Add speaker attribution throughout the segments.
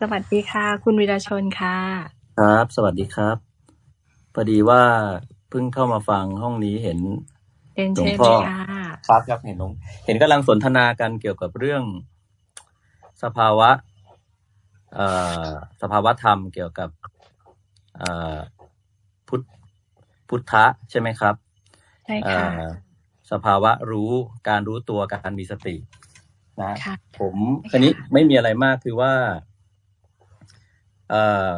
Speaker 1: สวัสดีค่ะ คุณวีรชนค่ะ
Speaker 2: ครับ สวัสดีครับพอดีว่าเพิ่งเข้ามาฟังห้องนี้เห็น
Speaker 1: เรียน
Speaker 2: หลวง
Speaker 1: เชิญ
Speaker 2: พ่อ
Speaker 1: เลยค่ะ
Speaker 2: ครับครับเห็นหลวงเห็นกำลังสนทนากันเกี่ยวกับเรื่อง สภาวะเอ่อสภาวะธรรมเกี่ยวกับเอ่อพุทธพุทธะใช่ไหมครับ
Speaker 1: ใช่
Speaker 2: เอ่
Speaker 1: ค่ะ
Speaker 2: อสภาวะรู้การรู้ตัวการมีสตินะ
Speaker 1: ค่ะ
Speaker 2: ผมอันนี้ไม่มีอะไรมากคือว่า เอ่อ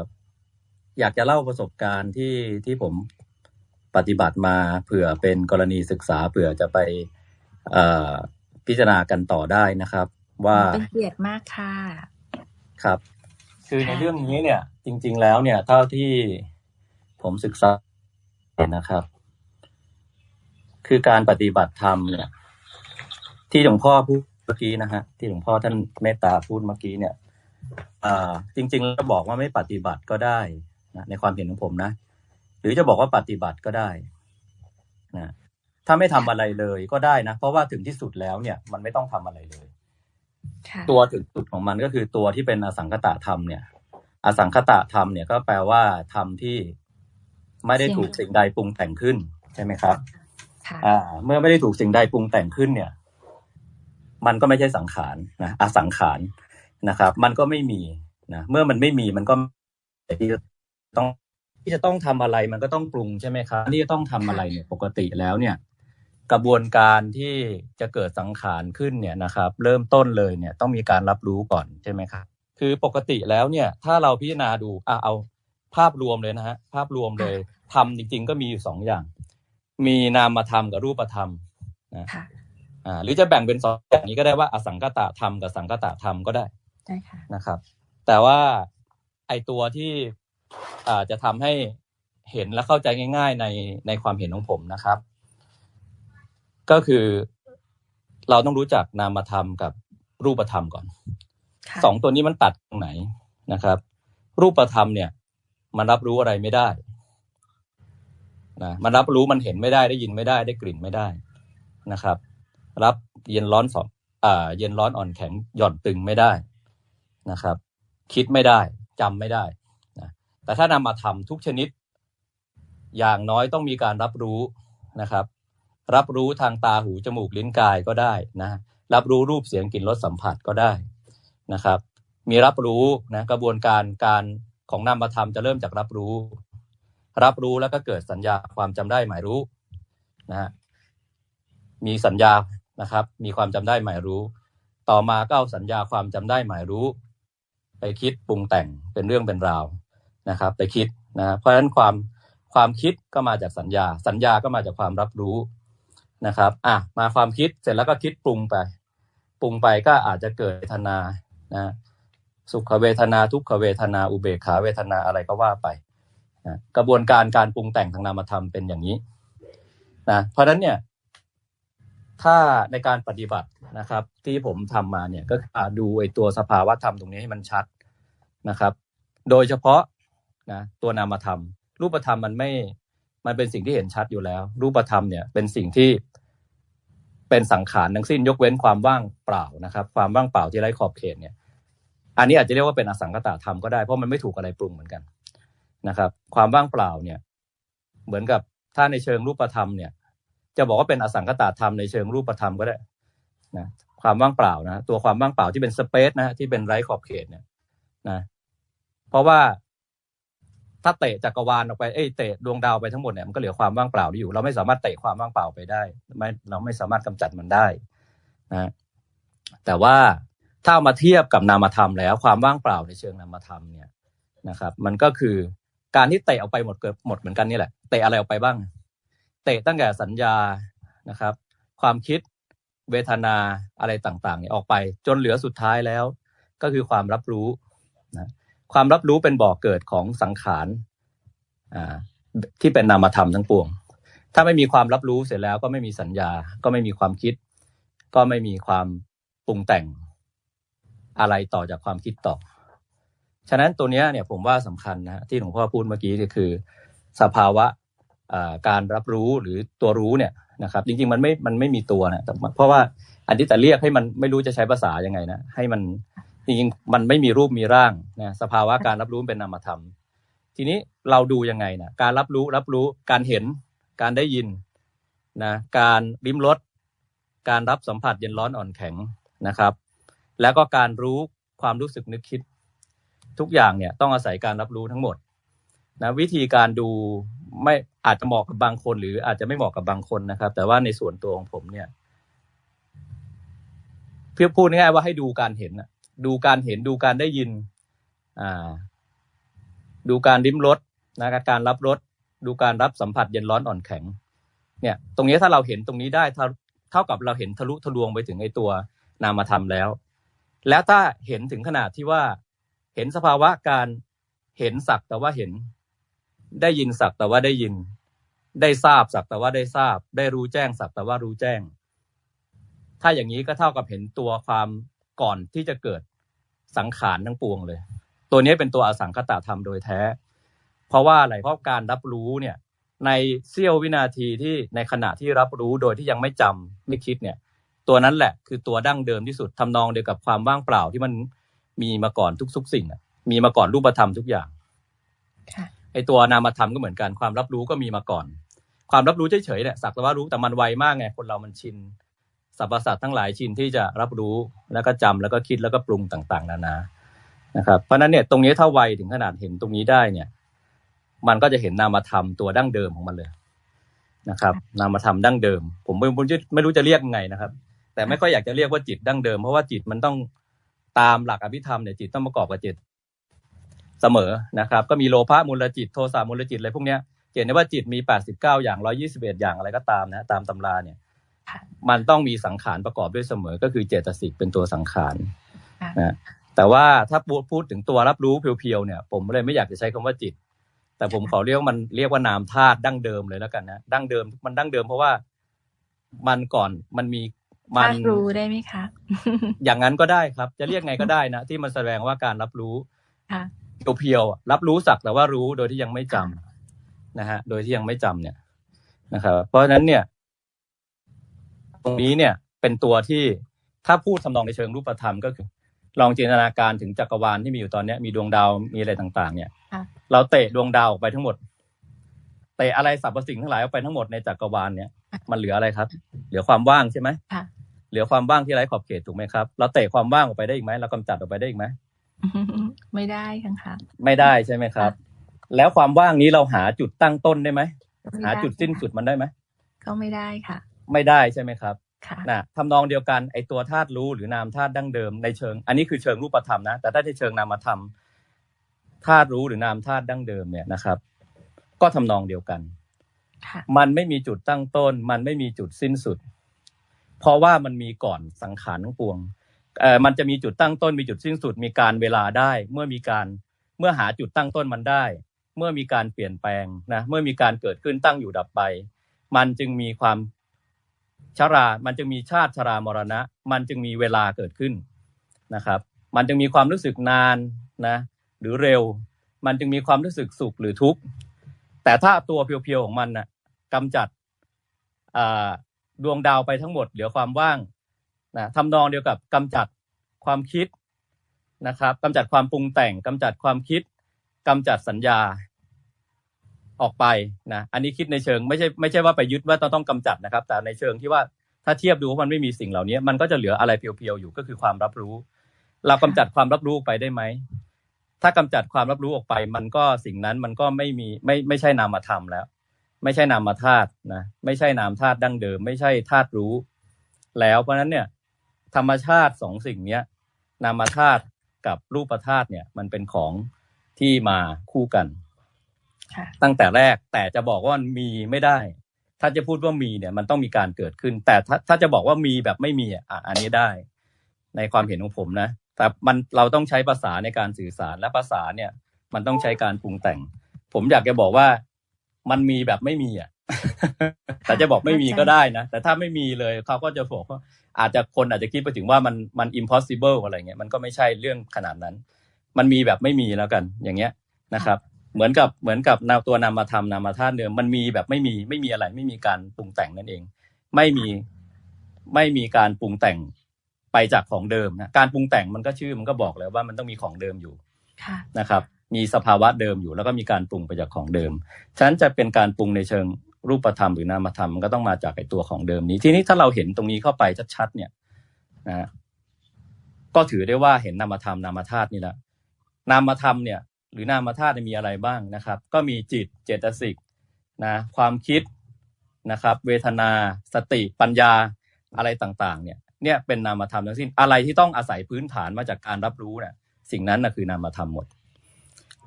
Speaker 2: อยากจะเล่าประสบการณ์ที่ที่ผมปฏิบัติมาเผื่อเป็นกรณีศึกษาเผื่อจะไปเอ่อพิจารณากันต่อได้นะครับ ว่า
Speaker 1: เป็นเกียรติมากค่ะ
Speaker 2: ครับ คือใน
Speaker 1: ค่ะ
Speaker 2: เรื่องนี้เนี่ย จริง ๆ แล้วเนี่ยเท่าที่ผมศึกษานะครับ คือการปฏิบัติธรรมเนี่ย ที่หลวงพ่อพูดเมื่อกี้นะฮะที่หลวงพ่อท่านเมตตาพูดเมื่อกี้เนี่ยอ่า จริงๆแล้วบอกว่าไม่ปฏิบัติก็ได้นะในความเห็นของผมนะ หรือจะบอกว่าปฏิบัติก็ได้นะถ้าไม่ทำอะไรเลยก็ได้นะ เพราะว่าถึงที่สุดแล้วเนี่ย มันไม่ต้องทำอะไรเลย
Speaker 1: ค่ะ
Speaker 2: ตัวถึงสุดของมันก็คือตัวที่เป็นอสังคตะธรรมเนี่ย อสังคตะธรรมเนี่ยก็แปลว่าธรรมที่ไม่ได้ถูกสิ่งใดปรุงแต่งขึ้นใช่ไหมครับ
Speaker 1: ค่ะ
Speaker 2: อ่า เมื่อไม่ได้ถูกสิ่งใดปรุงแต่งขึ้นเนี่ย มันก็ไม่ใช่สังขารนะอสังขาร นะครับ มันก็ไม่มีนะเมื่อมันไม่มีมันก็ที่จะต้องที่จะต้องทำอะไรมันก็ต้องปรุงใช่ไหมครับที่จะต้องทำอะไรเนี่ยปกติแล้วเนี่ย กระบวนการที่จะเกิดสังขารขึ้นเนี่ยนะครับ เริ่มต้นเลยเนี่ยต้องมีการรับรู้ก่อนใช่ไหมครับคือปกติแล้วเนี่ยถ้าเราพิจารณาดูอะเอาภาพรวมเลยนะฮะภาพรวมเลยธรรมจริง ๆ ก็มีอยู่สองอย่าง มีนามธรรมกับรูปธรรมนะ
Speaker 1: ค่ะ
Speaker 2: อ่าหรือจะแบ่งเป็นสองอย่างนี้ก็ได้ว่าอสังคตะธรรมกับสังคตะธรรมก็ได้
Speaker 1: ได้ค่ะ
Speaker 2: นะครับ แต่ว่าไอตัวที่อ่าจะทำให้เห็นและเข้าใจง่าย ๆ ในในความเห็นของผมนะครับ ก็คือเราต้องรู้จักนามธรรมกับรูปธรรมก่อน
Speaker 1: ค่ะ
Speaker 2: สองตัวนี้มันตัดตรงไหนนะครับ รูปธรรมเนี่ย มันรับรู้อะไรไม่ได้นะมันรับรู้มันเห็นไม่ได้ได้ยินไม่ได้ได้กลิ่นไม่ได้นะครับ รับเย็นร้อนสองอ่า เย็นร้อนอ่อนแข็งหย่อนตึงไม่ได้ นะครับ คิดไม่ได้จำไม่ได้นะแต่ถ้านำมาทำทุกชนิด อย่างน้อยต้องมีการรับรู้นะครับ รับรู้ทางตาหูจมูกลิ้นกายก็ได้นะรับรู้รูปเสียงกลิ่นรสสัมผัสก็ได้นะครับ มีรับรู้นะกระบวนการการของนามธรรมจะเริ่มจากรับรู้ รับรู้แล้วก็เกิดสัญญาความจำได้หมายรู้นะฮะมีสัญญานะครับ มีความจำได้หมายรู้ ต่อมาก็เอาสัญญาความจำได้หมายรู้ ไปคิดปรุงแต่งเป็นเรื่องเป็นราวนะครับ ไปคิดนะเพราะฉะนั้นความความคิดก็มาจากสัญญา สัญญาก็มาจากความรับรู้นะครับอะมาความคิดเสร็จแล้วก็คิดปรุงไป ปรุงไปก็อาจจะเกิดเวทนานะสุขเวทนาทุกขเวทนาอุเบกขาเวทนาอะไรก็ว่าไปนะกระบวนการการปรุงแต่งทางนามธรรมเป็นอย่างนี้นะเพราะฉะนั้นเนี่ย ถ้าในการปฏิบัตินะครับ ที่ผมทำมาเนี่ยก็ดูไอ้ตัวสภาวะธรรมตรงนี้ให้มันชัดนะครับ โดยเฉพาะนะตัวนามธรรม รูปธรรมมันไม่ มันเป็นสิ่งที่เห็นชัดอยู่แล้ว รูปธรรมเนี่ยเป็นสิ่งที่เป็นสังขารทั้งสิ้นยกเว้นความว่างเปล่านะครับ ความว่างเปล่าที่ไร้ขอบเขตเนี่ย อันนี้อาจจะเรียกว่าเป็นอสังคตะธรรมก็ได้เพราะมันไม่ถูกอะไรปรุงเหมือนกันนะครับ ความว่างเปล่าเนี่ย เหมือนกับถ้าในเชิงรูปธรรมเนี่ย จะบอกว่าเป็นอสังคตะธรรมในเชิงรูปธรรมก็ได้นะความว่างเปล่านะตัวความว่างเปล่าที่เป็นสเปซนะที่เป็นไร้ขอบเขตเนี่ยนะเพราะว่าถ้าเตะจักรวาลออกไปเอ้ยเตะดวงดาวไปทั้งหมดเนี่ยมันก็เหลือความว่างเปล่าที่อยู่ เราไม่สามารถเตะความว่างเปล่าไปได้ไม่เราไม่สามารถกำจัดมันได้นะแต่ว่าถ้าเอามาเทียบกับนามธรรมแล้ว ความว่างเปล่าในเชิงนามธรรมเนี่ยนะครับ มันก็คือการที่เตะออกไปหมดเกือบหมดเหมือนกันนี่แหละเตะอะไรออกไปบ้าง เตะตั้งแต่สัญญานะครับ ความคิดเวทนาอะไรต่างๆเนี่ยออกไป จนเหลือสุดท้ายแล้ว ก็คือความรับรู้นะความรับรู้เป็นบ่อกเกิดของสังขารอ่าที่เป็นนามธรรมทั้งปวง ถ้าไม่มีความรับรู้เสร็จแล้วก็ไม่มีสัญญา ก็ไม่มีความคิด ก็ไม่มีความปรุงแต่งอะไรต่อจากความคิดต่อ ฉะนั้นตัวเนี้ยเนี่ยผมว่าสำคัญนะที่หลวงพ่อพูดเมื่อกี้ก็คือ สภาวะ การรับรู้หรือตัวรู้เนี่ยนะครับจริงๆมันไม่มันไม่มีตัวนะเพราะว่าอันที่แต่เรียกให้มันไม่รู้จะใช้ภาษายังไงนะให้มันจริงๆมันไม่มีรูปมีร่างนะสภาวะการรับรู้เป็นนามธรรม ทีนี้เราดูยังไงนะการรับรู้รับรู้การเห็นการได้ยินนะการลิ้มรสการรับสัมผัสเย็นร้อนอ่อนแข็งนะครับ แล้วก็การรู้ความรู้สึกนึกคิด ทุกอย่างเนี่ยต้องอาศัยการรับรู้ทั้งหมด นะวิธีการดูไม่อาจจะเหมาะกับบางคน หรืออาจจะไม่เหมาะกับบางคนนะครับ แต่ว่าในส่วนตัวของผมเนี่ย เพื่อพูดง่ายๆว่าให้ดูการเห็นดูการเห็นดูการได้ยิน อ่า ดูการลิ้มรสนะการรับรสดูการรับสัมผัสเย็นร้อนอ่อนแข็ง เนี่ย ตรงนี้ถ้าเราเห็นตรงนี้ได้เท่าเท่ากับเราเห็นทะลุทะลวงไปถึงไอ้ตัวนามธรรมแล้ว แล้วถ้าเห็นถึงขนาดที่ว่า เห็นสภาวะการเห็นสักแต่ว่าเห็น ได้ยินสักแต่ว่าได้ยิน ได้ทราบสักแต่ว่าได้ทราบ ได้รู้แจ้งสักแต่ว่ารู้แจ้ง ถ้าอย่างนี้ก็เท่ากับเห็นตัวความก่อนที่จะเกิดสังขารทั้งปวงเลย ตัวนี้เป็นตัวอสังคตธรรมโดยแท้ เพราะว่าอะไรเพราะการรับรู้เนี่ย ในเสี้ยววินาทีที่ในขณะที่รับรู้โดยที่ยังไม่จำไม่คิดเนี่ย ตัวนั้นแหละคือตัวดั้งเดิมที่สุดทำนองเดียวกับความว่างเปล่าที่มันมีมาก่อนทุกๆสิ่งมีมาก่อนรูปธรรมทุกอย่าง
Speaker 1: ค่ะ
Speaker 2: ไอตัวนามธรรมก็เหมือนกันความรับรู้ก็มีมาก่อน ความรับรู้เฉยๆเนี่ยสักแต่ว่ารู้แต่มันไวมากไงคนเรามันชินสรรพสัตว์ทั้งหลายชินที่จะรับรู้แล้วก็จำแล้วก็คิดแล้วก็ปรุงต่าง ๆ นานานะครับเพราะนั้นเนี่ยตรงนี้ถ้าไวถึงขนาดเห็นตรงนี้ได้เนี่ย มันก็จะเห็นนามธรรมตัวดั้งเดิมของมันเลยนะครับ นามธรรมดั้งเดิม ผมไม่ผมไม่รู้จะเรียกไงนะครับ แต่ไม่ค่อยอยากจะเรียกว่าจิตดั้งเดิมเพราะว่าจิตมันต้องตามหลักอภิธรรมเนี่ยจิตต้องประกอบกับจิต เสมอนะครับ ก็มีโลภะมูลจิตโทสะมูลจิตอะไรพวกเนี้ยเห็นได้ว่าจิตมี 89 อย่าง 121 อย่างอะไรก็ตามนะตามตำราเนี่ย
Speaker 1: ค่ะ
Speaker 2: มันต้องมีสังขารประกอบด้วยเสมอ ก็คือเจตสิกเป็นตัวสังขาร
Speaker 1: ค่ะ
Speaker 2: นะแต่ว่าถ้าพูดพูดถึงตัวรับรู้เพียวๆเนี่ย ผมเลยไม่อยากจะใช้คำว่าจิต แต่ผมขอเรียกว่ามันเรียกว่านามธาตุดั้งเดิมเลยแล้วกันนะดั้งเดิมมันดั้งเดิมเพราะว่ามันก่อนมันมีมั
Speaker 1: ธาตุรู้ได้ไหมคะ
Speaker 2: อย่างนั้นก็ได้ครับ จะเรียกไงก็ได้นะที่มันแสดงว่าการรับรู้
Speaker 1: ค่ะ
Speaker 2: เพียวๆอะรับรู้สักแต่ว่ารู้โดยที่ยังไม่จำนะฮะ โดยที่ยังไม่จำเนี่ยนะครับเพราะฉะนั้นเนี่ย ตรงนี้เนี่ย เป็นตัวที่ถ้าพูดทำนองในเชิงรูปธรรมก็คือ ลองจินตนาการถึงจักรวาลที่มีอยู่ตอนเนี้ยมีดวงดาวมีอะไรต่าง ๆ เนี่ย
Speaker 1: ค่ะ
Speaker 2: เราเตะดวงดาวออกไปทั้งหมดเตะอะไรสรรพสิ่งทั้งหลายออกไปทั้งหมดในจักรวาลเนี่ย มันเหลืออะไรครับ เหลือความว่างใช่ไหม
Speaker 1: ค่ะ
Speaker 2: เหลือความว่างที่ไร้ขอบเขตถูกไหมครับเราเตะความว่างออกไปได้อีกไหมเรากำจัดออกไปได้อีกไหม
Speaker 1: ไม่ได้ค่ะค่ะ
Speaker 2: ไม่ได้ใช่ไหมครับ แล้วความว่างนี้เราหาจุดตั้งต้นได้ไหม
Speaker 1: ไม่
Speaker 2: หา
Speaker 1: ไจุ
Speaker 2: ดสิ้นสุดมันได้ไหม
Speaker 1: ก็ไม่ได้ค่ะ
Speaker 2: ไม่ได้ใช่ไหมครับ
Speaker 1: ค่ะ
Speaker 2: นะทำนองเดียวกันไอตัวธาตุรู้หรือนามธาตุดั้งเดิมในเชิง อันนี้คือเชิงรูปธรรมนะ แต่ถ้าในเชิงนามธรรมธาตุรู้หรือนามธาตุดั้งเดิมเนี่ยนะครับ ก็ทำนองเดียวกัน
Speaker 1: ค่ะ
Speaker 2: มันไม่มีจุดตั้งต้น มันไม่มีจุดสิ้นสุด เพราะว่ามันมีก่อนสังขารทั้งปวงเอ่อ มันจะมีจุดตั้งต้นมีจุดสิ้นสุด มีการเวลาได้ เมื่อมีการเมื่อหาจุดตั้งต้นมันได้ เมื่อมีการเปลี่ยนแปลงนะเมื่อมีการเกิดขึ้นตั้งอยู่ดับไป มันจึงมีความชรา มันจึงมีชาติชรามรณะ มันจึงมีเวลาเกิดขึ้นนะครับ มันจึงมีความรู้สึกนานนะหรือเร็ว มันจึงมีความรู้สึกสุขหรือทุกข์แต่ถ้าตัวเพียวๆของมันน่ะกำจัดดวงดาวไปทั้งหมดเหลือความว่าง นะทำนองเดียวกับกำจัดความคิดนะครับกำจัดความปรุงแต่งกำจัดความคิดกำจัดสัญญาออกไปนะอันนี้คิดในเชิงไม่ใช่ไม่ใช่ว่าไปยึดว่าต้องต้องกำจัดนะครับ แต่ในเชิงที่ว่าถ้าเทียบดูว่ามันไม่มีสิ่งเหล่านี้ มันก็จะเหลืออะไรเพียวๆอยู่ก็คือความรับรู้ เรากำจัดความรับรู้ไปได้ไหมถ้ากำจัดความรับรู้ออกไป มันก็สิ่งนั้นมันก็ไม่มีไม่ไม่ใช่นามธรรมแล้ว ไม่ใช่นามธาตุนะไม่ใช่นามธาตุดั้งเดิม ไม่ใช่ธาตุรู้ แล้วเพราะนั้นเนี่ย ธรรมชาติสองสิ่งเนี้ยนามธาตุกับรูปธาตุเนี่ย มันเป็นของที่มาคู่กัน
Speaker 1: ค่ะ
Speaker 2: ตั้งแต่แรกแต่จะบอกว่ามันมีไม่ได้ ถ้าจะพูดว่ามีเนี่ย มันต้องมีการเกิดขึ้น แต่ถ้าถ้าจะบอกว่ามีแบบไม่มีอะอะอันนี้ได้ ในความเห็นของผมนะแต่มันเราต้องใช้ภาษาในการสื่อสารและภาษาเนี่ย มันต้องใช้การปรุงแต่ง ผมอยากจะบอกว่ามันมีแบบไม่มีอะ แต่จะบอกไม่มีก็ได้นะ แต่ถ้าไม่มีเลยเขาก็จะบอกว่าอาจจะคนอาจจะคิดไปถึงว่ามันมัน impossible อะไรเงี้ยมันก็ไม่ใช่เรื่องขนาดนั้น มันมีแบบไม่มีแล้วกันอย่างเงี้ยนะครับ เหมือนกับเหมือนกับนามตัวนามธรรมนามธาตุเดิมมันมีแบบไม่มีไม่มีอะไร ไม่มีการปรุงแต่งนั่นเอง ไม่มีไม่มีการปรุงแต่งไปจากของเดิมนะการปรุงแต่งมันก็ชื่อมันก็บอกแล้วว่ามันต้องมีของเดิมอยู่
Speaker 1: ค่ะ
Speaker 2: นะครับ มีสภาวะเดิมอยู่แล้วก็มีการปรุงไปจากของเดิมฉะนั้นจะเป็นการปรุงในเชิง รูปธรรมหรือนามธรรมมันก็ต้องมาจากไอตัวของเดิมนี้ ทีนี้ถ้าเราเห็นตรงนี้เข้าไปชัดๆเนี่ยนะก็ถือได้ว่าเห็นนามธรรมนามธาตุนี่แหละนามธรรมเนี่ย หรือนามธาตุมีอะไรบ้างนะครับ ก็มีจิตเจตสิกนะความคิดนะครับ เวทนา สติปัญญาอะไรต่างๆ เนี่ยเนี่ยเป็นนามธรรมทั้งสิ้นอะไรที่ต้องอาศัยพื้นฐานมาจากการรับรู้เนี่ยสิ่งนั้นนะคือนามธรรมหมด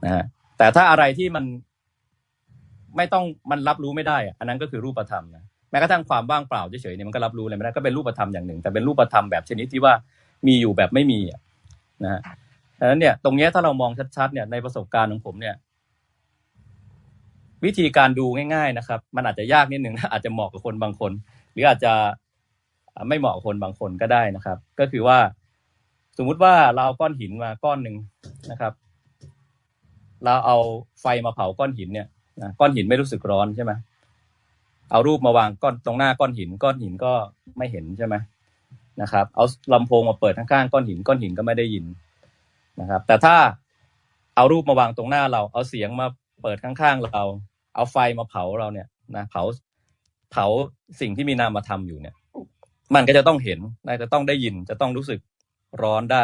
Speaker 2: นะฮะแต่ถ้าอะไรที่มัน ไม่ต้องมันรับรู้ไม่ได้อะอันนั้นก็คือรูปธรรมนะแม้กระทั่งความว่างเปล่าเฉยๆเนี่ยมันก็รับรู้อะไรไม่ได้ก็เป็นรูปธรรมอย่างหนึ่ง แต่เป็นรูปธรรมแบบชนิดที่ว่ามีอยู่แบบไม่มีนะฮะดังนั้นเนี่ยตรงนี้ถ้าเรามองชัดๆเนี่ยในประสบการณ์ของผมเนี่ย วิธีการดูง่าย ๆนะครับ มันอาจจะยากนิดหนึ่งอาจจะเหมาะกับคนบางคน หรืออาจจะไม่เหมาะกับคนบางคนก็ได้นะครับ ก็คือว่า สมมุติว่าเราเอาก้อนหินมาก้อนหนึ่งนะครับ เราเอาไฟมาเผาก้อนหินเนี่ย นะก้อนหินไม่รู้สึกร้อนใช่ไหมเอารูปมาวางก้อนตรงหน้าก้อนหิน ก้อนหินก็ไม่เห็นใช่ไหมนะครับ เอาลำโพงมาเปิดข้างๆก้อนหิน ก้อนหินก็ไม่ได้ยินนะครับ แต่ถ้าเอารูปมาวางตรงหน้าเรา เอาเสียงมาเปิดข้างๆเรา เอาไฟมาเผาเราเนี่ยนะเผาเผาสิ่งที่มีนามธรรมอยู่เนี่ย มันก็จะต้องเห็นนะจะต้องได้ยินจะต้องรู้สึกร้อนได้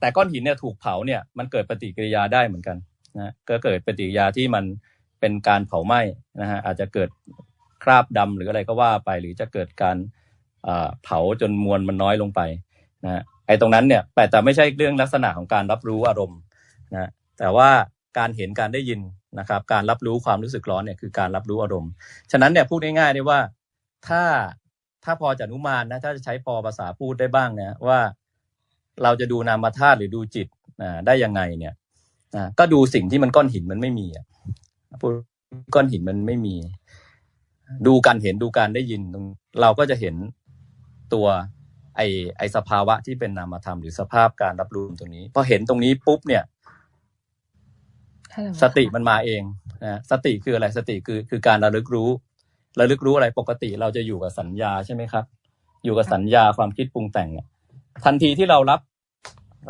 Speaker 2: แต่ก้อนหินเนี่ยถูกเผาเนี่ย มันเกิดปฏิกิริยาได้เหมือนกัน นะก็เกิดปฏิกิริยาที่มันเป็นการเผาไหม้นะฮะอาจจะเกิดคราบดำหรืออะไรก็ว่าไปหรือจะเกิดการเผาจนมวลมันน้อยลงไปนะฮะไอ้ตรงนั้นเนี่ยแต่แต่ไม่ใช่เรื่องลักษณะของการรับรู้อารมณ์นะแต่ว่าการเห็นการได้ยินนะครับการรับรู้ความรู้สึกร้อนเนี่ยคือการรับรู้อารมณ์ฉะนั้นเนี่ยพูดง่ายๆได้ว่าถ้าถ้าพอจะนุมานนะถ้าจะใช้พอภาษาพูดได้บ้างเนี่ยว่าเราจะดูนามธาตุหรือดูจิตได้ยังไงเนี่ย ก็ดูสิ่งที่มันก้อนหินมันไม่มีอะพูดก้อนหินมันไม่มี ดูการเห็นดูการได้ยิน เราก็จะเห็นตัวไอไอสภาวะที่เป็นนามธรรมหรือสภาพการรับรู้ตรงนี้พอเห็นตรงนี้ปุ๊บเนี่ย สติมันมาเองนะสติคืออะไรสติคือคือการระลึกรู้ระลึกรู้อะไรปกติเราจะอยู่กับสัญญาใช่ไหมครับ อยู่กับสัญญาความคิดปรุงแต่งเนี่ยทันทีที่เรารับ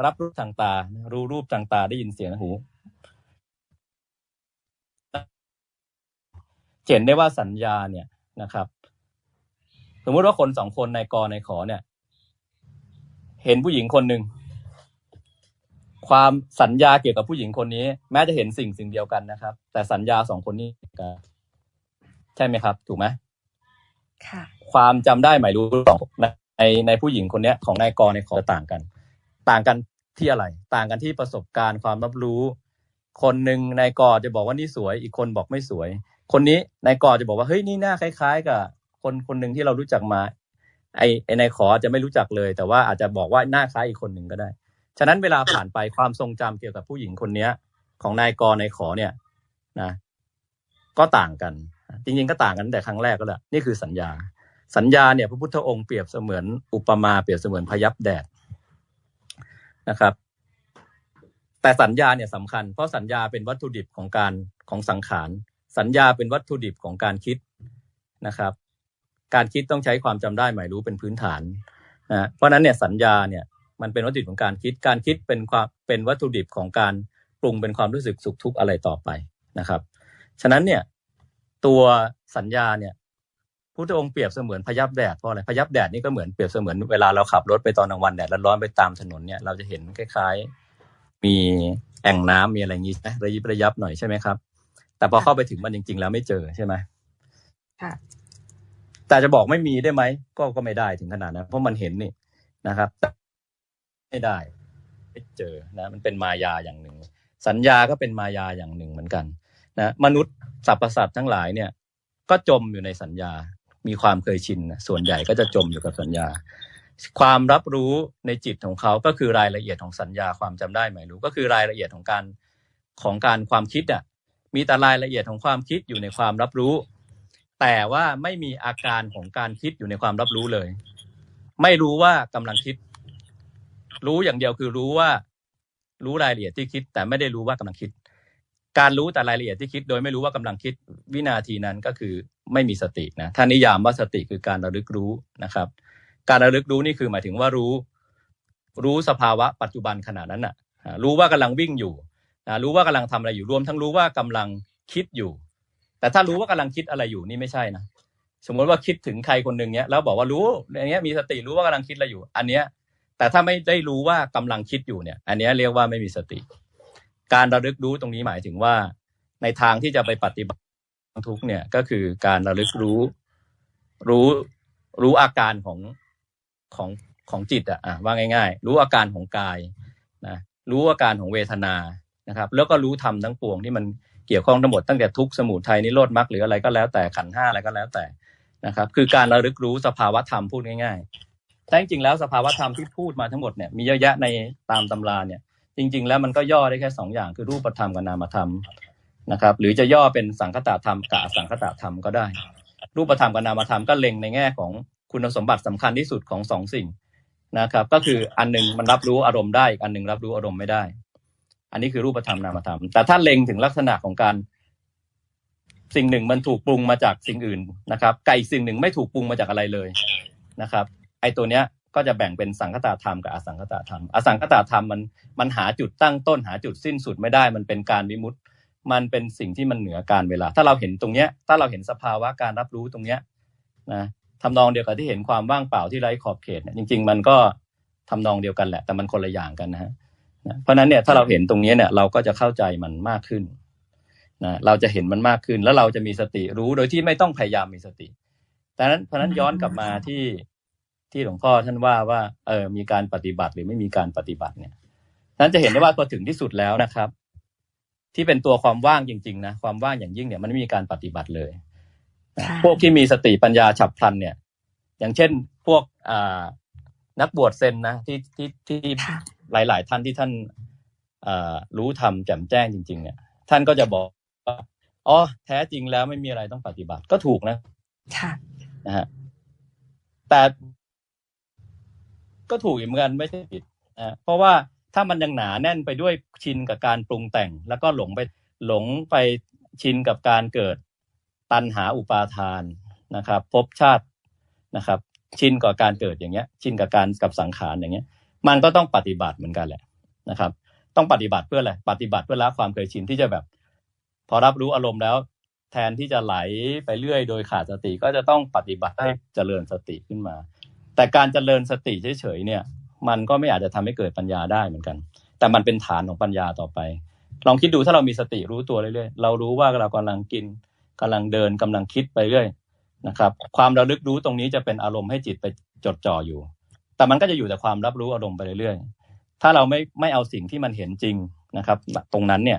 Speaker 2: รับรูปทางตา รู้รูปทางตาได้ยินเสียงหู เห็นได้ว่าสัญญาเนี่ยนะครับ สมมุติว่าคนสองคนในกอในขอเนี่ย เห็นผู้หญิงคนหนึ่งความสัญญาเกี่ยวกับผู้หญิงคนนี้ แม้จะเห็นสิ่งสิ่งเดียวกันนะครับ แต่สัญญาสองคนนี้กันใช่ไหมครับ ถูกไหม
Speaker 1: ค่ะ
Speaker 2: ความจำได้หมายรู้สองในในผู้หญิงคนเนี้ยของนายกรในขอต่างกัน ต่างกันที่อะไร ต่างกันที่ประสบการณ์ความรับรู้ คนหนึ่งนายกอจะบอกว่านี่สวย อีกคนบอกไม่สวย คนนี้นายกอจะบอกว่าเฮ้ยนี่หน้าคล้าย ๆ กับคนคนหนึ่งที่เรารู้จักมา ไอไอนายขอจะไม่รู้จักเลย แต่ว่าอาจจะบอกว่าหน้าคล้ายอีกคนหนึ่งก็ได้ ฉะนั้นเวลาผ่านไปความทรงจำเกี่ยวกับผู้หญิงคนเนี้ย ของนายกนายขอเนี่ยนะก็ต่างกัน จริงๆก็ต่างกันแต่ครั้งแรกก็แหละนี่คือสัญญา สัญญาเนี่ยพระพุทธองค์เปรียบเสมือนอุปมาเปรียบเสมือนพยับแดด นะครับ แต่สัญญาเนี่ยสำคัญ เพราะสัญญาเป็นวัตถุดิบของการของสังขาร สัญญาเป็นวัตถุดิบของการคิดนะครับ การคิดต้องใช้ความจำได้หมายรู้เป็นพื้นฐานนะเพราะนั้นเนี่ยสัญญาเนี่ยมันเป็นวัตถุดิบของการคิด การคิดเป็นความเป็นวัตถุดิบของการปรุงเป็นความรู้สึกสุขทุกข์อะไรต่อไปนะครับ ฉะนั้นเนี่ยตัวสัญญาเนี่ย พุทธองค์เปรียบเสมือนพยับแดดเพราะอะไรพยับแดดนี่ก็เหมือนเปรียบเสมือนเวลาเราขับรถไปตอนกลางวันแดดร้อนๆไปตามถนนเนี่ยเราจะเห็นคล้ายๆ มีแอ่งน้ำมีอะไรอย่างนี้นะระยิบระยับหน่อยใช่ไหมครับ แต่พอเข้าไปถึงมันจริง ๆ แล้วไม่เจอใช่ไหม
Speaker 1: ค่ะ
Speaker 2: แต่จะบอกไม่มีได้ไหมก็ก็ไม่ได้ถึงขนาดนั้นเพราะมันเห็นนี่นะครับแต่ไม่ได้ ไม่เจอนะ มันเป็นมายาอย่างหนึ่ง สัญญาก็เป็นมายาอย่างหนึ่งเหมือนกัน นะ มนุษย์สรรพสัตว์ทั้งหลายเนี่ย ก็จมอยู่ในสัญญา มีความเคยชินส่วนใหญ่ก็จะจมอยู่กับสัญญา ความรับรู้ในจิตของเขาก็คือรายละเอียดของสัญญาความจำได้หมายรู้ก็คือรายละเอียดของการของการความคิดอะมีแต่รายละเอียดของความคิดอยู่ในความรับรู้ แต่ว่าไม่มีอาการของการคิดอยู่ในความรับรู้เลย ไม่รู้ว่ากำลังคิด รู้อย่างเดียวคือรู้ว่า รู้รายละเอียดที่คิด แต่ไม่ได้รู้ว่ากำลังคิด การรู้แต่รายละเอียดที่คิดโดยไม่รู้ว่ากำลังคิดวินาทีนั้นก็คือไม่มีสตินะท่านนิยามว่าสติคือการระลึกรู้นะครับ การระลึกรู้นี่คือหมายถึงว่ารู้ รู้สภาวะปัจจุบันขณะนั้นน่ะอ่ารู้ว่ากำลังวิ่งอยู่รู้ว่ากำลังทำอะไรอยู่รวม ทั้งรู้ว่ากำลังคิดอยู่ แต่ถ้ารู้ว่ากำลังคิดอะไรอยู่นี่ไม่ใช่นะสมมติว่าคิดถึงใครคนหนึ่งเนี้ยแล้วบอกว่ารู้อย่างเงี้ยมีสติรู้ว่ากำลังคิดอะไรอยู่ อันเนี้ยแต่ถ้าไม่ได้รู้ว่ากำลังคิดอยู่เนี่ย อันเนี้ยเรียกว่าไม่มีสติ การระลึกรู้ตรงนี้หมายถึงว่า ในทางที่จะไปปฏิบัติทุกเนี่ยก็คือการระลึกรู้ รู้รู้อาการของของของจิตอะอะว่าง่าย ๆ รู้อาการของกายนะรู้อาการของเวทนานะครับ แล้วก็รู้ธรรมทั้งปวงที่มันเกี่ยวข้องทั้งหมดตั้งแต่ทุกสมุทัยนิโรธมรรคหรืออะไรก็แล้วแต่ขันห้าอะไรก็แล้วแต่นะครับ คือการระลึกรู้สภาวะธรรมพูดง่ายๆแต่จริงๆแล้วสภาวะธรรมที่พูดมาทั้งหมดเนี่ยมีเยอะแยะในตามตำราเนี่ย จริง ๆ แล้วมันก็ย่อได้แค่สองอย่างคือรูปธรรมกับนามธรรมนะครับ หรือจะย่อเป็นสังคตธรรมกับสังคตธรรมก็ได้ รูปธรรมกับนามธรรมก็เล็งในแง่ของคุณสมบัติสำคัญที่สุดของสองสิ่งนะครับ ก็คืออันหนึ่งมันรับรู้อารมณ์ได้อีกอันหนึ่งรับรู้อารมณ์ไม่ได้ อันนี้คือรูปธรรมนามธรรม แต่ถ้าเล็งถึงลักษณะของการสิ่งหนึ่งมันถูกปรุงมาจากสิ่งอื่นนะครับ ไก่สิ่งหนึ่งไม่ถูกปรุงมาจากอะไรเลยนะครับ ไอ้ตัวเนี้ย ก็จะแบ่งเป็นสังคตาธรรมกับอสังคตาธรรม อสังคตาธรรมมันมันหาจุดตั้งต้นหาจุดสิ้นสุดไม่ได้ มันเป็นการวิมุตติ มันเป็นสิ่งที่มันเหนือการเวลา ถ้าเราเห็นตรงเนี้ย ถ้าเราเห็นสภาวะการรับรู้ตรงเนี้ยนะทำนองเดียวกับที่เห็นความว่างเปล่าที่ไร้ขอบเขตเนี่ยจริง ๆ มันก็ทำนองเดียวกันแหละ แต่มันคนละอย่างกันนะฮะนะเพราะนั้นเนี่ยถ้าเราเห็นตรงเนี้ยเนี่ยเราก็จะเข้าใจมันมากขึ้นนะเราจะเห็นมันมากขึ้นแล้วเราจะมีสติรู้โดยที่ไม่ต้องพยายามมีสติแต่นั้นเพราะนั้นย้อนกลับมาที่ ที่หลวงพ่อท่านว่าว่าเออมีการปฏิบัติหรือไม่มีการปฏิบัติเนี่ยนั้นจะเห็นได้ว่าพอถึงที่สุดแล้วนะครับ ที่เป็นตัวความว่างจริง ๆ นะความว่างอย่างยิ่งเนี่ยมันไม่มีการปฏิบัติเลยนะ
Speaker 1: ค่ะ
Speaker 2: พวกที่มีสติปัญญาฉับพลันเนี่ย อย่างเช่นพวกอ่านักบวชเซนนะที่ที่ที่
Speaker 1: ค่ะ
Speaker 2: หลาย ๆ ท่านที่ท่านอ่ารู้ทำแจ่มแจ้งจริง ๆ เนี่ย ท่านก็จะบอกว่าอ๋อแท้จริงแล้วไม่มีอะไรต้องปฏิบัติก็ถูกนะ
Speaker 1: ค่ะ
Speaker 2: นะฮะแต่ ก็ถูกเหมือนกันไม่ใช่ผิดนะเพราะว่าถ้ามันยังหนาแน่นไปด้วยชินกับการปรุงแต่ง แล้วก็หลงไปหลงไปชินกับการเกิดตัณหาอุปาทานนะครับภพชาตินะครับ ชินกับการเกิดอย่างเงี้ย ชินกับการกับสังขารอย่างเงี้ย มันก็ต้องปฏิบัติเหมือนกันแหละนะครับ ต้องปฏิบัติเพื่ออะไรปฏิบัติเพื่อละความเคยชินที่จะแบบ พอรับรู้อารมณ์แล้ว แทนที่จะไหลไปเรื่อย โดยขาดสติก็จะต้องปฏิบัติให้เจริญสติขึ้นมา แต่การเจริญสติเฉยๆเนี่ย มันก็ไม่อาจจะทำให้เกิดปัญญาได้เหมือนกัน แต่มันเป็นฐานของปัญญาต่อไป ลองคิดดูถ้าเรามีสติรู้ตัวเรื่อยๆ เรารู้ว่าเรากำลังกินกำลังเดินกำลังคิดไปเรื่อยนะครับ ความระลึกรู้ตรงนี้จะเป็นอารมณ์ให้จิตไปจดจ่ออยู่ แต่มันก็จะอยู่แต่ความรับรู้อารมณ์ไปเรื่อยๆ ถ้าเราไม่ไม่เอาสิ่งที่มันเห็นจริงนะครับ ตรงนั้นเนี่ย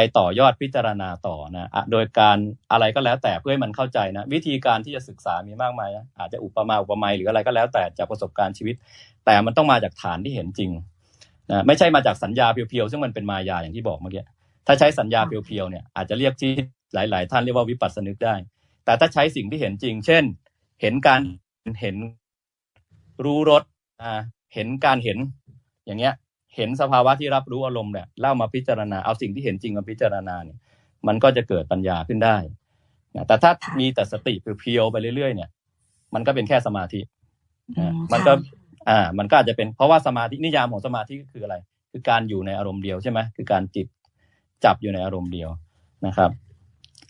Speaker 2: ไปต่อยอดพิจารณาต่อนะโดยการอะไรก็แล้วแต่เพื่อให้มันเข้าใจนะวิธีการที่จะศึกษามีมากมายนะอาจจะอุปมาอุปไมยหรืออะไรก็แล้วแต่จากประสบการณ์ชีวิต แต่มันต้องมาจากฐานที่เห็นจริงนะไม่ใช่มาจากสัญญาเพียวๆซึ่งมันเป็นมายาอย่างที่บอกเมื่อกี้ถ้าใช้สัญญาเพียวๆเนี่ยอาจจะเรียกที่หลาย ๆ ท่านเรียกว่าวิปัสสนึกได้ แต่ถ้าใช้สิ่งที่เห็นจริง เช่น เห็นการเห็นรู้รสเห็นการเห็นอย่างเงี้ย เห็นสภาวะที่รับรู้อารมณ์เนี่ยเล่ามาพิจารณาเอาสิ่งที่เห็นจริงมาพิจารณาเนี่ย มันก็จะเกิดปัญญาขึ้นได้นะแต่ถ้ามีแต่สติเพียวๆไปเรื่อยๆ เนี่ย มันก็เป็นแค่สมาธิ
Speaker 1: อื
Speaker 2: นะ
Speaker 1: ม
Speaker 2: มันก็
Speaker 1: ค่ะ
Speaker 2: อ่า มันก็อาจจะเป็นเพราะว่าสมาธินิยามของสมาธิก็คืออะไร คือการอยู่ในอารมณ์เดียวใช่ไหมคือการจิตจับอยู่ในอารมณ์เดียวนะครับ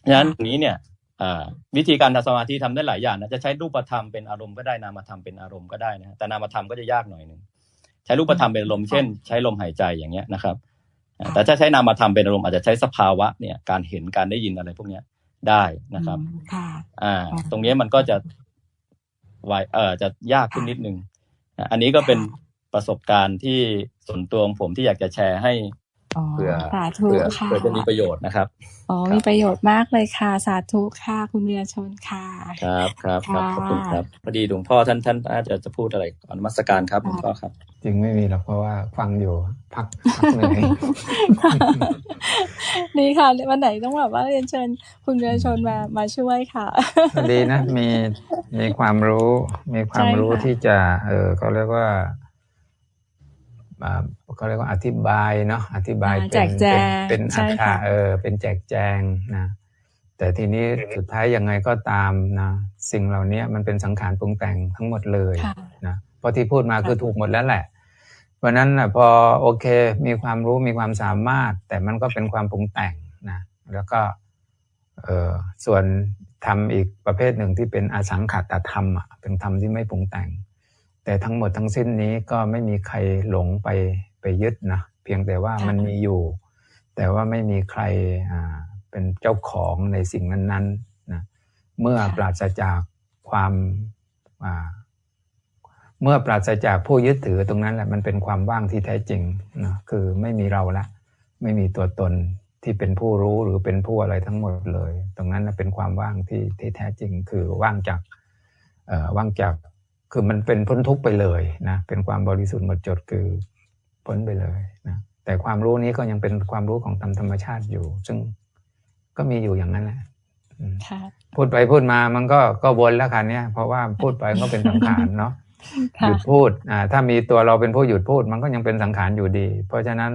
Speaker 2: ฉะนั้นตรงนี้เนี่ยอ่าวิธีการทำสมาธิทำได้หลายอย่างนะจะใช้รูปธรรมเป็นอารมณ์ก็ได้นามธรรมเป็นอารมณ์ก็ได้นะแต่นามธรรมก็จะยากหน่อยหนึ่ง ใช้รูปธรรมเป็นอารมณ์เช่น ใช้ลมหายใจอย่างเงี้ยนะครับอ่าแต่ถ้าใช้นามธรรมเป็นอารมณ์อาจจะใช้สภาวะเนี่ยการเห็นการได้ยินอะไรพวกเนี้ยได้นะครับ
Speaker 1: อืมค่ะ
Speaker 2: อ่า
Speaker 1: อ๋อ
Speaker 2: ตรงนี้มันก็จะไวเอ่อจะยากขึ้นนิดนึงอะอันนี้ก็เป็นประสบการณ์ที่ส่วนตัวของผมที่อยากจะแชร์ให้
Speaker 1: อ๋อ
Speaker 2: เผื่อ
Speaker 1: สาธุ
Speaker 2: เผื่อ
Speaker 1: ค่ะ
Speaker 2: เผื่อจะมีประโยชน์นะครับ
Speaker 1: อ๋อ
Speaker 2: ครับ
Speaker 1: มีประโยชน์มากเลยค่ะ สาธุค่ะ คุณเวียชนค่ะ
Speaker 2: ครับครับครับ
Speaker 1: ค่ะ
Speaker 2: ขอบคุณครับพอดีหลวงพ่อท่านท่านอาจจะจะพูดอะไรก่อนนมัสการครับหลวงพ่อครับ
Speaker 3: จริงไม่มีหรอกเพราะว่าฟังอยู่พักพักเหนื่อย
Speaker 1: นี่ค่ะวันไหนต้องแบบว่าเรียนเชิญ คุณเวียชนมามาช่วยค่ะ
Speaker 3: ดีนะมีมีความรู้ มีความ
Speaker 1: ใช่ค่ะ
Speaker 3: รู้ที่จะเออเขาเรียกว่าอ่า เขาเรียกว่าอธิบายเนาะอธิบาย
Speaker 1: อ่า
Speaker 3: เป็น
Speaker 1: แจกแจง
Speaker 3: เป็นเป็น
Speaker 1: ใช่
Speaker 3: อัฏฐะ
Speaker 1: ค่ะ
Speaker 3: เออเป็นแจกแจงนะแต่ทีนี้สุดท้ายยังไงก็ตามนะสิ่งเหล่านี้มันเป็นสังขารปรุงแต่งทั้งหมดเลย
Speaker 1: ค่ะ
Speaker 3: นะเพราะที่พูดมา
Speaker 1: ค่ะ
Speaker 3: คือถูกหมดแล้วแหละ เพราะฉะนั้นนะพอโอเคมีความรู้มีความสามารถ แต่มันก็เป็นความปรุงแต่งนะแล้วก็เออส่วนทำอีกประเภทหนึ่งที่เป็นอสังขตธรรมอะเป็นธรรมที่ไม่ปรุงแต่ง แต่ทั้งหมดทั้งสิ้นนี้ก็ไม่มีใครหลงไปไปยึดนะเพียงแต่ว่า
Speaker 1: ค่ะ
Speaker 3: มันมีอยู่ แต่ว่าไม่มีใครอ่าเป็นเจ้าของในสิ่งนั้นๆนะเมื่อปราศจากความอ่าเมื่อปราศจากผู้ยึดถือตรงนั้นแหละมันเป็นความว่างที่แท้จริงนะคือไม่มีเราละ ไม่มีตัวตนที่เป็นผู้รู้หรือเป็นผู้อะไรทั้งหมดเลย ตรงนั้นน่ะเป็นความว่างที่ที่แท้จริงคือว่างจากเอ่อว่างจาก คือมันเป็นพ้นทุกข์ไปเลยนะเป็นความบริสุทธิ์หมดจดคือพ้นไปเลยนะแต่ความรู้นี้ก็ยังเป็นความรู้ของตามธรรมชาติอยู่ ซึ่งก็มีอยู่อย่างนั้นแหละอืม
Speaker 1: ค่ะ
Speaker 3: พูดไปพูดมามันก็ก็วนแล้วคันเนี้ยเพราะว่าพูดไปก็เป็นสังขารเนาะห
Speaker 1: ค่ะ
Speaker 3: ยุดพูดอ่าถ้ามีตัวเราเป็นผู้หยุดพูด มันก็ยังเป็นสังขารอยู่ดี เพราะฉะนั้น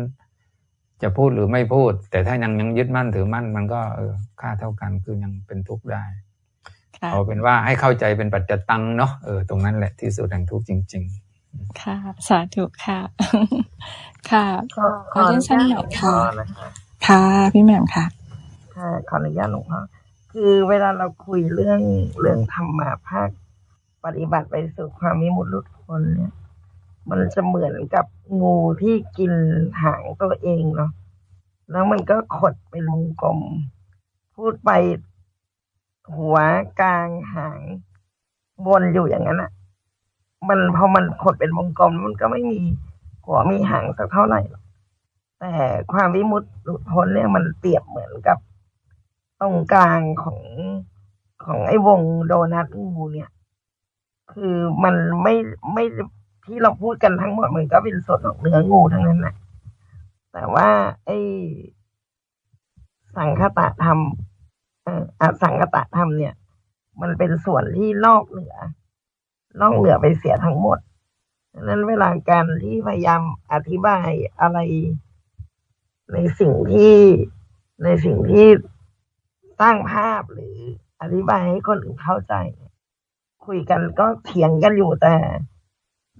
Speaker 3: จะพูดหรือไม่พูด แต่ถ้ายังยังยึดมั่นถือมั่น มันก็เออค่าเท่ากันคือยังเป็นทุกข์ได้
Speaker 1: ค่ะ
Speaker 3: เอาเป็นว่าให้เข้าใจเป็นปัจจตังเนาะเออตรงนั้นแหละที่สุดแห่งทุกข์จริง
Speaker 1: ค่ะ สาธุค่ะ ค่ะ
Speaker 4: ขอขออนุญาตหลวงพ่อนะคะ
Speaker 1: ค่ะพี่แหม่มค่ะ
Speaker 4: ค่ะขออนุญาตหลวงพ่อคือเวลาเราคุยเรื่องเรื่องธรรมะภาคปฏิบัติไปสู่ความมิมุติหลุดพ้นเนี่ย มันจะเหมือนกับงูที่กินหางตัวเองเนาะแล้วมันก็ขดเป็นวงกลมพูดไป หัวกลางหางวนอยู่อย่างนั้นอะมันพอมันขดเป็นวงกลมมันก็ไม่มีหัวมีหางสักเท่าไหร่แต่ความวิมุตติหลุดพ้นเนี่ยมันเปรียบเหมือนกับ ตรงกลางของของไอ้วงโดนัทงูเนี่ย คือมันไม่ไม่ที่เราพูดกันทั้งหมดมันก็เป็นส่วนของเนื้องูทั้งนั้นแหละแต่ว่าไอ้สังคตะธรรม อ่ออสังคตะธรรมเนี่ย มันเป็นส่วนที่นอกเหนือนอกเหนือไปเสียทั้งหมดดังนั้นเวลาการที่พยายามอธิบายอะไร ในสิ่งที่ในสิ่งที่สร้างภาพหรืออธิบายให้คนอื่นเข้าใจ คุยกันก็เถียงกันอยู่แต่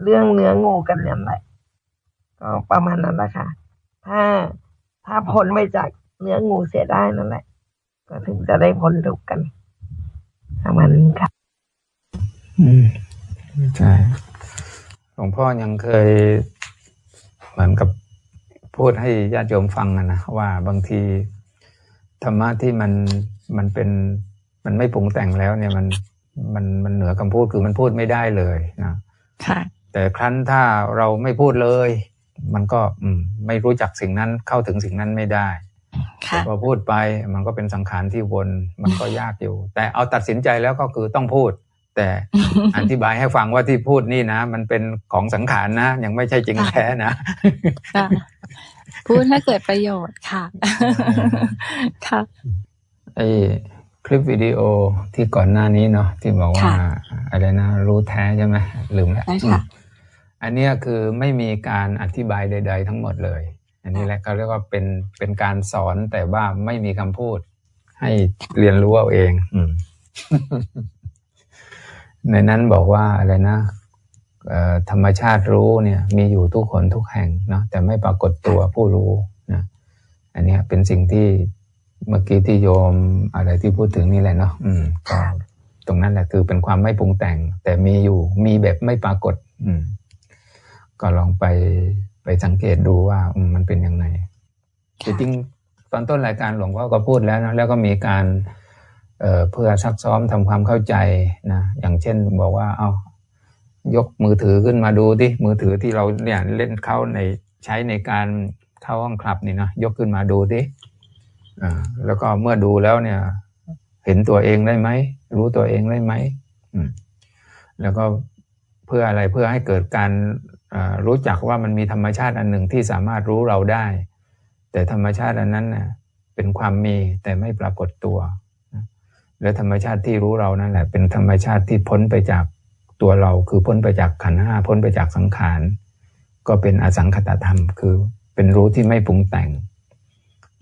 Speaker 4: เรื่องเนื้องูกันนั่นแหละก็ประมาณนั้นแหละค่ะ ถ้าถ้าพ้นไปจากเนื้องูเสียได้นั่นแหละ ก็ถึงจะได้พ้นทุกข์กันประมาณนี้ค่ะ
Speaker 3: ๆอืมใช่หลวงพ่อยังเคยเหมือนกับพูดให้ญาติโยมฟังอะนะว่าบางทีธรรมะที่มันมันเป็นมันไม่ปรุงแต่งแล้วเนี่ยมันมันมันเหนือคำพูดคือมันพูดไม่ได้เลยนะ
Speaker 1: ค่ะ
Speaker 3: แต่ครั้นถ้าเราไม่พูดเลย มันก็อืมไม่รู้จักสิ่งนั้นเข้าถึงสิ่งนั้นไม่ได้
Speaker 1: ค่ะ
Speaker 3: พอพูดไปมันก็เป็นสังขารที่วนมันก็ยากอยู่ แต่เอาตัดสินใจแล้วก็คือต้องพูด แต่อธิบายให้ฟังว่าที่พูดนี่นะ มันเป็นของสังขารนะ ยังไม่ใช่จริงแท้นะ
Speaker 1: ค่ะพูดให้เกิดประโยชน์ค่ะค่ะ
Speaker 3: ไอ้คลิปวิดีโอที่ก่อนหน้านี้เนาะที่บอกว่า
Speaker 1: ค่ะ
Speaker 3: อะไรนะรู้แท้ใช่ไหมลืมแล้ว
Speaker 1: ได้ค่ะ
Speaker 3: อืมอันเนี้ยคือไม่มีการอธิบายใด ๆ ทั้งหมดเลย อันนี้แหละเขาเรียกว่าเป็นเป็นการสอนแต่ว่าไม่มีคำพูด ให้เรียนรู้เอาเองอืมในนั้นบอกว่าอะไรนะเอ่อธรรมชาติรู้เนี่ย มีอยู่ทุกคนทุกแห่งเนาะแต่ไม่ปรากฏตัวผู้รู้นะอันเนี้ยเป็นสิ่งที่เมื่อกี้ที่โยมอะไรที่พูดถึงนี่แหละเนาะอืมก็ตรงนั้นแหละคือเป็นความไม่ปรุงแต่ง แต่มีอยู่มีแบบไม่ปรากฏ อืม ก็ลองไป ไปสังเกตดูว่าอืมมันเป็นยังไงจริงๆตอนต้นรายการหลวงพ่อก็พูดแล้วนะแล้วก็มีการเอ่อเพื่อซักซ้อมทำความเข้าใจนะอย่างเช่นบอกว่า เอายกมือถือขึ้นมาดูดิมือถือที่เราเนี่ยเล่นเข้าในใช้ในการเข้าห้องคลับนี่นะยกขึ้นมาดูดิอ่าแล้วก็เมื่อดูแล้วเนี่ย เห็นตัวเองได้ไหมรู้ตัวเองได้ไหมอืมแล้วก็เพื่ออะไรเพื่อให้เกิดการอ่า รู้จักว่ามันมีธรรมชาติอันหนึ่งที่สามารถรู้เราได้ แต่ธรรมชาติอันนั้นน่ะเป็นความมีแต่ไม่ปรากฏตัว และธรรมชาติที่รู้เรานั่นแหละ เป็นธรรมชาติที่พ้นไปจากตัวเราคือพ้นไปจากขันห้าพ้นไปจากสังขารก็เป็นอสังขตธรรม คือเป็นรู้ที่ไม่ปรุงแต่ง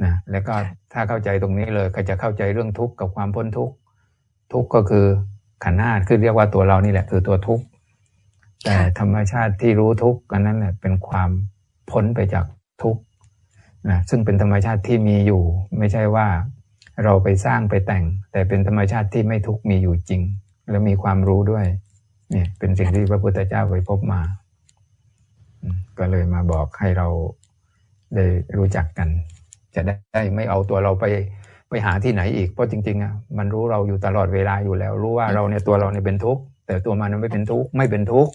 Speaker 3: นะแล้วก็ถ้าเข้าใจตรงนี้เลยก็จะเข้าใจเรื่องทุกข์กับความพ้นทุกข์ทุกข์ก็คือขันห้าคือเรียกว่าตัวเรานี่แหละคือตัวทุกข์ แต่ธรรมชาติที่รู้ทุกข์อันนั้นแหละเป็นความพ้นไปจากทุกข์นะซึ่งเป็นธรรมชาติที่มีอยู่ ไม่ใช่ว่าเราไปสร้างไปแต่ง แต่เป็นธรรมชาติที่ไม่ทุกข์มีอยู่จริง และมีความรู้ด้วยเนี่ยเป็นสิ่งที่พระพุทธเจ้าไปพบมาอืมก็เลยมาบอกให้เราได้รู้จักกัน จะได้ไม่เอาตัวเราไปไปหาที่ไหนอีกเพราะจริงๆอะมันรู้เราอยู่ตลอดเวลาอยู่แล้ว รู้ว่าเราเนี่ยตัวเราเนี่ยเป็นทุกข์แต่ตัวมันไม่เป็นทุกข์ไม่เป็นทุกข์